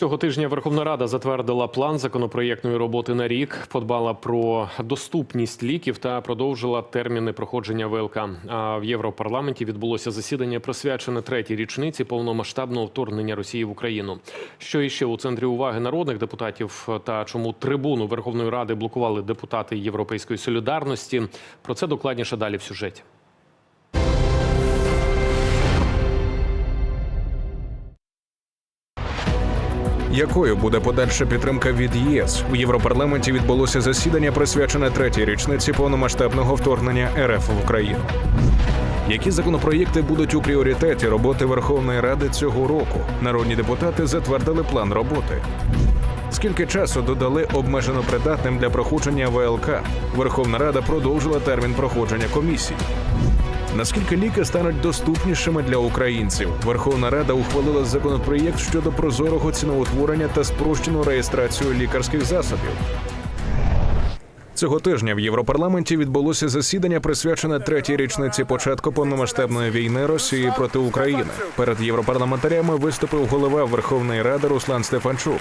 Цього тижня Верховна Рада затвердила план законопроєктної роботи на рік, подбала про доступність ліків та продовжила терміни проходження ВЛК. А в Європарламенті відбулося засідання, присвячене третій річниці повномасштабного вторгнення Росії в Україну. Що іще у центрі уваги народних депутатів та чому трибуну Верховної Ради блокували депутати Європейської солідарності? Про це докладніше далі в сюжеті. Якою буде подальша підтримка від ЄС? У Європарламенті відбулося засідання, присвячене третій річниці повномасштабного вторгнення РФ в Україну. Які законопроєкти будуть у пріоритеті роботи Верховної Ради цього року? Народні депутати затвердили план роботи. Скільки часу додали обмежено придатним для проходження ВЛК? Верховна Рада продовжила термін проходження комісій. Наскільки ліки стануть доступнішими для українців? Верховна Рада ухвалила законопроєкт щодо прозорого ціноутворення та спрощену реєстрацію лікарських засобів. Цього тижня в Європарламенті відбулося засідання, присвячене третій річниці початку повномасштабної війни Росії проти України. Перед європарламентарями виступив голова Верховної Ради Руслан Стефанчук.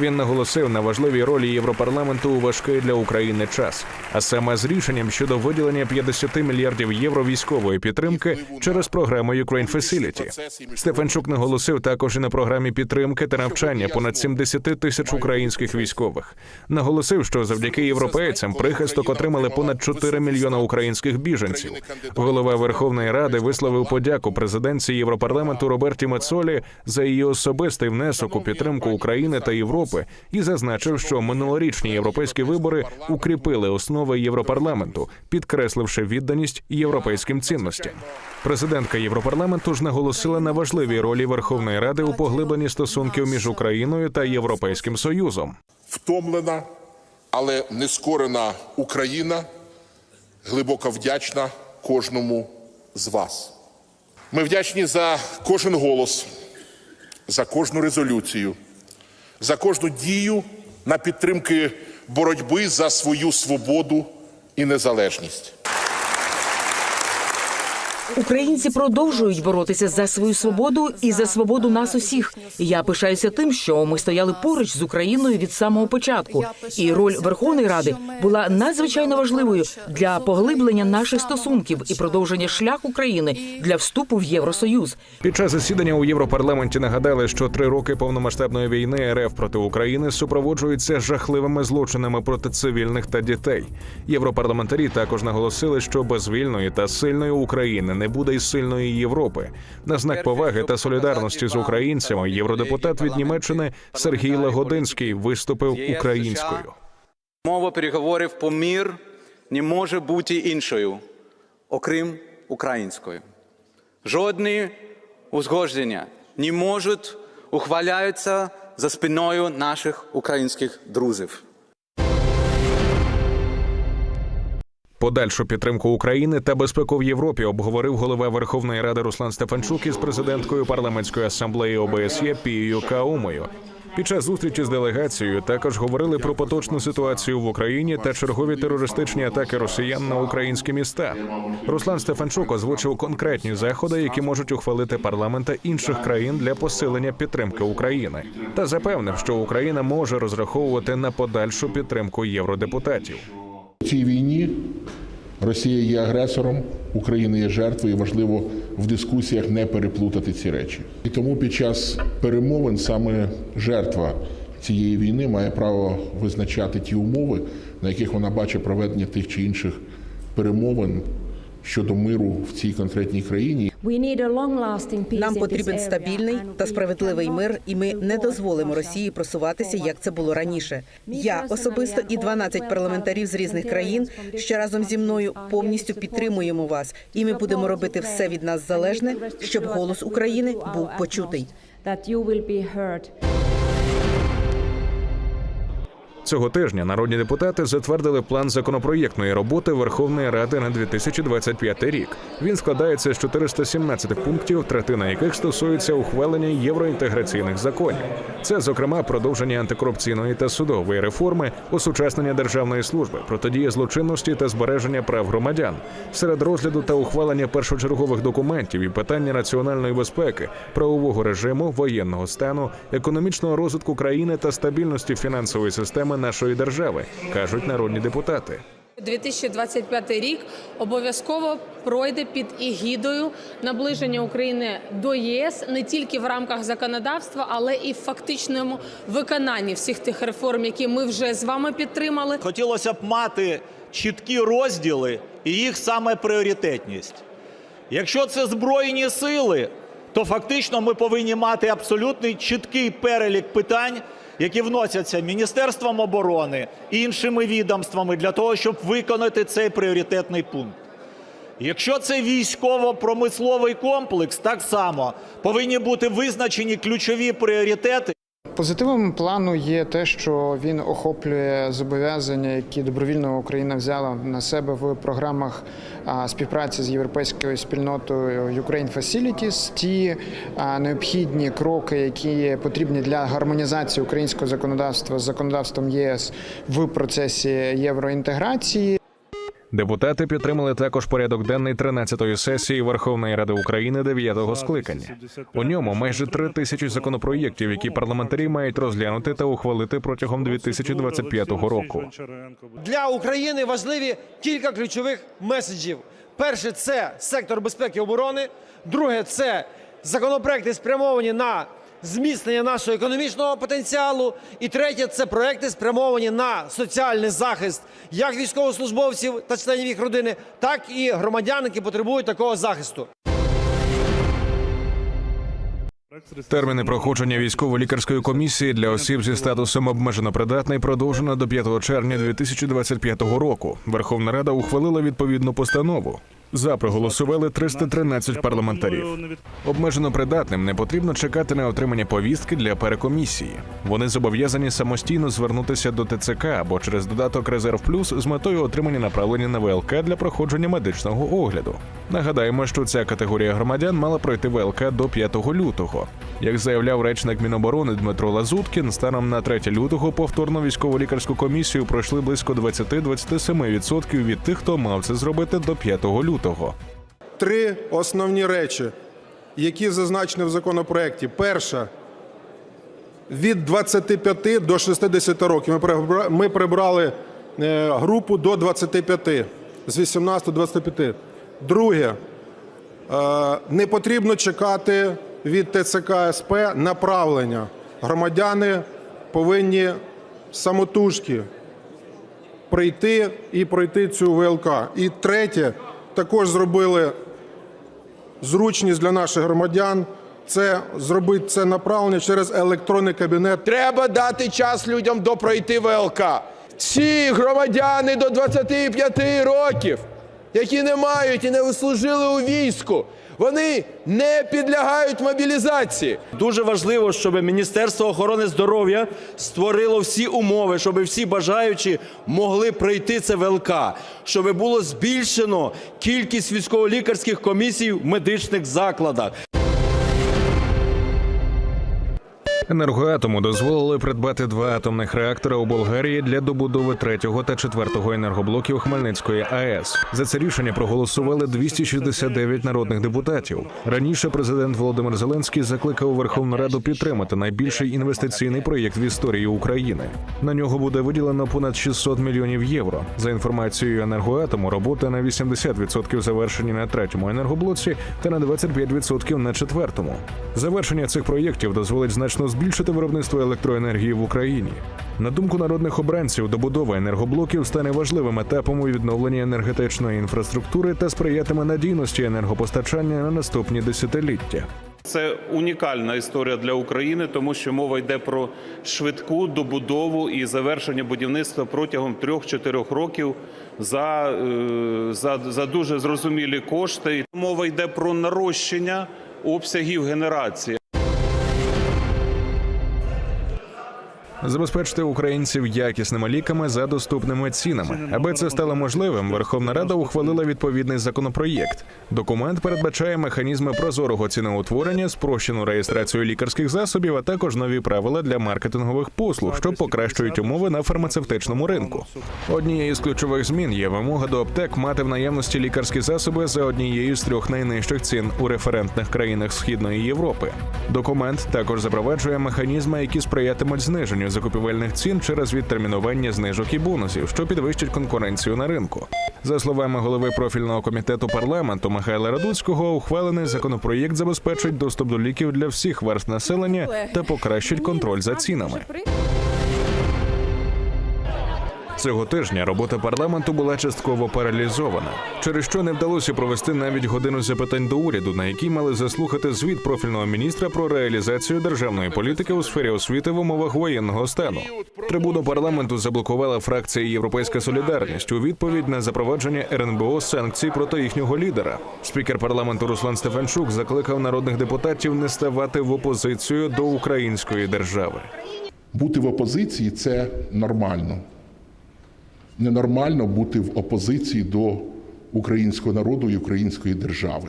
Він наголосив на важливій ролі Європарламенту у важкий для України час, а саме з рішенням щодо виділення 50 мільярдів євро військової підтримки через програму Ukraine Facility. Стефанчук наголосив також і на програмі підтримки та навчання понад 70 тисяч українських військових. Наголосив, що завдяки європейцям прихисток отримали понад 4 мільйона українських біженців. Голова Верховної Ради висловив подяку президенці Європарламенту Роберті Мецолі за її особистий внесок у підтримку України та Європи і зазначив, що минулорічні європейські вибори укріпили основи Європарламенту, підкресливши відданість європейським цінностям. Президентка Європарламенту ж наголосила на важливій ролі Верховної Ради у поглибленні стосунків між Україною та Європейським Союзом. втомлена, але нескорена Україна глибоко вдячна кожному з вас. Ми вдячні за кожен голос, за кожну резолюцію, за кожну дію на підтримки боротьби за свою свободу і незалежність. Українці продовжують боротися за свою свободу і за свободу нас усіх. Я пишаюся тим, що ми стояли поруч з Україною від самого початку, і роль Верховної Ради була надзвичайно важливою для поглиблення наших стосунків і продовження шляху України для вступу в Євросоюз. Під час засідання у Європарламенті нагадали, що три роки повномасштабної війни РФ проти України супроводжуються жахливими злочинами проти цивільних та дітей. Європарламентарі також наголосили, що без вільної та сильної України не буде й сильної Європи. На знак поваги та солідарності з українцями євродепутат від Німеччини Сергій Лагодинський виступив українською. Мова переговорів по мір не може бути іншою, окрім української. Жодні узгодження не можуть ухвалятися за спиною наших українських друзів. Подальшу підтримку України та безпеку в Європі обговорив голова Верховної Ради Руслан Стефанчук із президенткою парламентської асамблеї ОБСЄ Пією Каумою. Під час зустрічі з делегацією також говорили про поточну ситуацію в Україні та чергові терористичні атаки росіян на українські міста. Руслан Стефанчук озвучив конкретні заходи, які можуть ухвалити парламенти інших країн для посилення підтримки України, та запевнив, що Україна може розраховувати на подальшу підтримку євродепутатів. Цій війні Росія є агресором, Україна є жертвою. і Важливо в дискусіях не переплутати ці речі. І тому під час перемовин саме жертва цієї війни має право визначати ті умови, на яких вона бачить проведення тих чи інших перемовин щодо миру в цій конкретній країні. Нам потрібен стабільний та справедливий мир, і ми не дозволимо Росії просуватися, як це було раніше. Я особисто і 12 парламентарів з різних країн, що разом зі мною повністю підтримуємо вас, і ми будемо робити все від нас залежне, щоб голос України був почутий. Цього тижня народні депутати затвердили план законопроєктної роботи Верховної Ради на 2025 рік. Він складається з 417 пунктів, третина яких стосується ухвалення євроінтеграційних законів. Це, зокрема, продовження антикорупційної та судової реформи, осучаснення державної служби, протидія злочинності та збереження прав громадян. Серед розгляду та ухвалення першочергових документів і питання національної безпеки, правового режиму, воєнного стану, економічного розвитку країни та стабільності фінансової системи нашої держави, кажуть народні депутати. 2025 рік обов'язково пройде під егідою наближення України до ЄС не тільки в рамках законодавства, але і в фактичному виконанні всіх тих реформ, які ми вже з вами підтримали. Хотілося б мати чіткі розділи і їх саме пріоритетність. Якщо це збройні сили, то фактично ми повинні мати абсолютний чіткий перелік питань, які вносяться Міністерством оборони іншими відомствами для того, щоб виконати цей пріоритетний пункт. Якщо це військово-промисловий комплекс, так само повинні бути визначені ключові пріоритети. Позитивом плану є те, що він охоплює зобов'язання, які добровільно Україна взяла на себе в програмах співпраці з європейською спільнотою Ukraine Facilities, ті необхідні кроки, які потрібні для гармонізації українського законодавства з законодавством ЄС в процесі євроінтеграції. Депутати підтримали також порядок денний 13-ї сесії Верховної Ради України 9-го скликання. У ньому майже три тисячі законопроєктів, які парламентарі мають розглянути та ухвалити протягом 2025 року. Для України важливі кілька ключових меседжів. Перше це сектор безпеки і оборони. Друге це законопроекти спрямовані на зміцнення нашого економічного потенціалу. І третє це проекти спрямовані на соціальний захист як військовослужбовців та членів їх родини, так і громадян, які потребують такого захисту. Терміни проходження військово-лікарської комісії для осіб зі статусом обмежено придатний продовжено до 5 червня 2025 року. Верховна Рада ухвалила відповідну постанову. За проголосували 313 парламентарів. Обмежено придатним не потрібно чекати на отримання повістки для перекомісії. Вони зобов'язані самостійно звернутися до ТЦК або через додаток Резерв Плюс з метою отримання направлення на ВЛК для проходження медичного огляду. Нагадаємо, що ця категорія громадян мала пройти ВЛК до 5 лютого. Як заявляв речник Міноборони Дмитро Лазуткін, станом на 3 лютого повторно військово-лікарську комісію пройшли близько 20-27% від тих, хто мав це зробити до 5 лютого. Три основні речі, які зазначені в законопроекті. Перша від 25 до 60 років. Ми прибра- прибрали е, групу до 25, з 18 до 25. Друге, е, не потрібно чекати від ТЦК СП направлення. Громадяни повинні самотужки прийти і пройти цю ВЛК. І третє, також зробили зручність для наших громадян. Це зробити це направлення через електронний кабінет. Треба дати час людям допройти ВЛК. Всі громадяни до 25 років, які не мають і не служили у війську, вони не підлягають мобілізації. Дуже важливо, щоб Міністерство охорони здоров'я створило всі умови, щоб всі бажаючі могли пройти це ВЛК, щоб було збільшено кількість військово-лікарських комісій в медичних закладах. Енергоатому дозволили придбати два атомних реактори у Болгарії для добудови третього та четвертого енергоблоків Хмельницької АЕС. За це рішення проголосували 269 народних депутатів. Раніше президент Володимир Зеленський закликав Верховну Раду підтримати найбільший інвестиційний проєкт в історії України. На нього буде виділено понад 600 мільйонів євро. За інформацією енергоатому, роботи на 80% завершені на третьому енергоблоці та на 25% на четвертому. Завершення цих проєктів дозволить значно збільшити виробництво електроенергії в Україні. На думку народних обранців, добудова енергоблоків стане важливим етапом у відновленні енергетичної інфраструктури та сприятиме надійності енергопостачання на наступні десятиліття. Це унікальна історія для України, тому що мова йде про швидку добудову і завершення будівництва протягом 3-4 років за, е, за, за дуже зрозумілі кошти. Мова йде про нарощення обсягів генерації. Забезпечити українців якісними ліками за доступними цінами. Аби це стало можливим, Верховна Рада ухвалила відповідний законопроєкт. Документ передбачає механізми прозорого ціноутворення, спрощену реєстрацію лікарських засобів, а також нові правила для маркетингових послуг, що покращують умови на фармацевтичному ринку. Однією з ключових змін є вимога до аптек мати в наявності лікарські засоби за однією з трьох найнижчих цін у референтних країнах Східної Європи. Документ також запроваджує механізми, які сприятимуть зниженню закупівельних цін через відтермінування знижок і бонусів, що підвищить конкуренцію на ринку. За словами голови профільного комітету парламенту Михайла Радуцького, ухвалений законопроєкт забезпечить доступ до ліків для всіх верст населення та покращить контроль за цінами. Цього тижня робота парламенту була частково паралізована, через що не вдалося провести навіть годину запитань до уряду, на якій мали заслухати звіт профільного міністра про реалізацію державної політики у сфері освіти в умовах воєнного стану. Трибуну парламенту заблокувала фракція Європейська Солідарність у відповідь на запровадження РНБО санкцій проти їхнього лідера. Спікер парламенту Руслан Стефанчук закликав народних депутатів не ставати в опозицію до української держави. Бути в опозиції це нормально. Ненормально бути в опозиції до українського народу і української держави.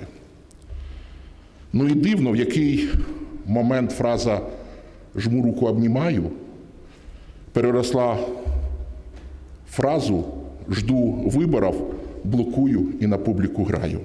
Ну і дивно, в який момент фраза жму руку обнімаю переросла фразу жду виборів, блокую і на публіку граю.